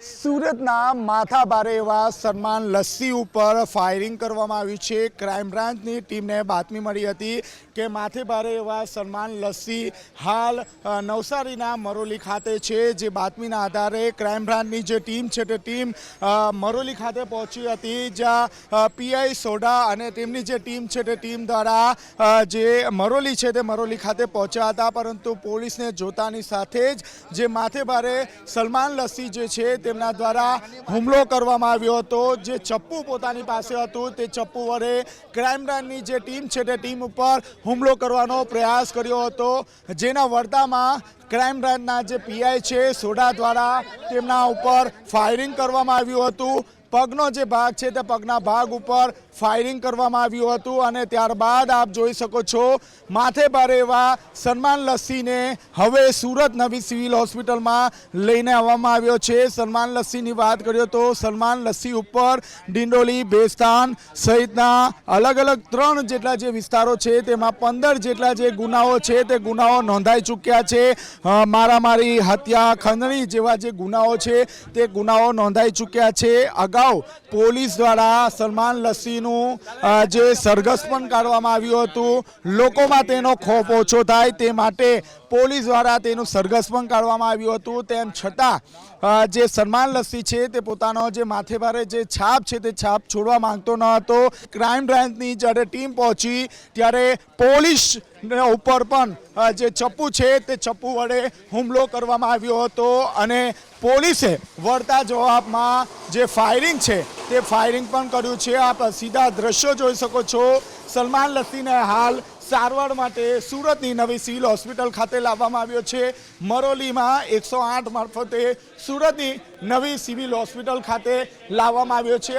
સુરતના માથાભારે એવા સલમાન લસ્સી ઉપર ફાયરિંગ કરવામાં આવ્યું છે. ક્રાઇમ બ્રાન્ચની ટીમને બાતમી મળી હતી કે માથે ભારે એવા સલમાન લસ્સી હાલ નવસારીના મરોલી ખાતે છે. જે બાતમીના આધારે ક્રાઇમ બ્રાન્ચની જે ટીમ છે તે ટીમ મરોલી ખાતે પહોંચી હતી. જ્યાં પીઆઈ સોડા અને તેમની જે ટીમ છે તે ટીમ દ્વારા જે મરોલી છે તે મરોલી ખાતે પહોંચ્યા હતા. પરંતુ પોલીસને જોતાની સાથે જ જે માથે ભારે સલમાન લસ્સી જે છે તેમના દ્વારા હુમલો કરવામાં આવ્યો હતો. જે ચપ્પુ પોતાની પાસે હતું, તે ચપ્પુ વડે ક્રાઇમ બ્રાન્ચની જે ટીમ છે, તે ટીમ ઉપર હુમલો કરવાનો પ્રયાસ કર્યો હતો. જેના વળતામાં ક્રાઇમ બ્રાન્ચના જે પીઆઈ છે સોડા દ્વારા તેમના ઉપર ફાયરિંગ કરવામાં આવ્યું હતું. પગનો જે ભાગ છે તે પગના ભાગ ઉપર ફાયરિંગ કરવામાં આવ્યું હતું અને ત્યારબાદ આપ જોઈ શકો છો, માથે ભારે એવા સલમાન લસ્સીને હવે સુરત નવી સિવિલ હોસ્પિટલમાં લઈને આવવામાં આવ્યો છે. સલમાન લસ્સીની વાત કરીએ તો સલમાન લસ્સી ઉપર ડિંડોલી, બેસ્તાન સહિતના અલગ અલગ ત્રણ જેટલા જે વિસ્તારો છે તેમાં પંદર જેટલા જે ગુનાઓ છે તે ગુનાઓ નોંધાઈ ચૂક્યા છે. મારામારી, હત્યા, ખંડણી જેવા જે ગુનાઓ છે તે ગુનાઓ નોંધાઈ ચૂક્યા છે. અગાઉ પોલીસ દ્વારા સલમાન લસ્સીનું જે સરઘસ પણ કાઢવામાં આવ્યું હતું, લોકોમાં તેનો ખોફ ઓછો થાય તે માટે પોલીસ દ્વારા તેનું સરઘસ પણ કાઢવામાં આવ્યું હતું. તેમ છતાં જે સલમાન લસ્સી છે તે પોતાનો જે માથેભારે જે છાપ છે તે છાપ છોડવા માંગતો ન હતો. ક્રાઇમ બ્રાન્ચની જ્યારે ટીમ પહોંચી, ત્યારે પોલીસ ઉપર પણ જે ચપ્પુ છે તે ચપ્પુ વડે હુમલો કરવામાં આવ્યો હતો અને પોલીસે વળતા જવાબમાં જે ફાયરિંગ છે, તે ફાયરિંગ પણ કર્યું છે. આપ સીધા દ્રશ્યો જોઈ શકો છો. સલમાન લસ્સીને હાલ સારવાર માટે સુરતની નવી સિવિલ હોસ્પિટલ ખાતે લાવવામાં આવ્યો છે. મરોલીમાં એકસો આઠ મારફતે સુરતની નવી સિવિલ હોસ્પિટલ ખાતે લાવવામાં આવ્યો છે.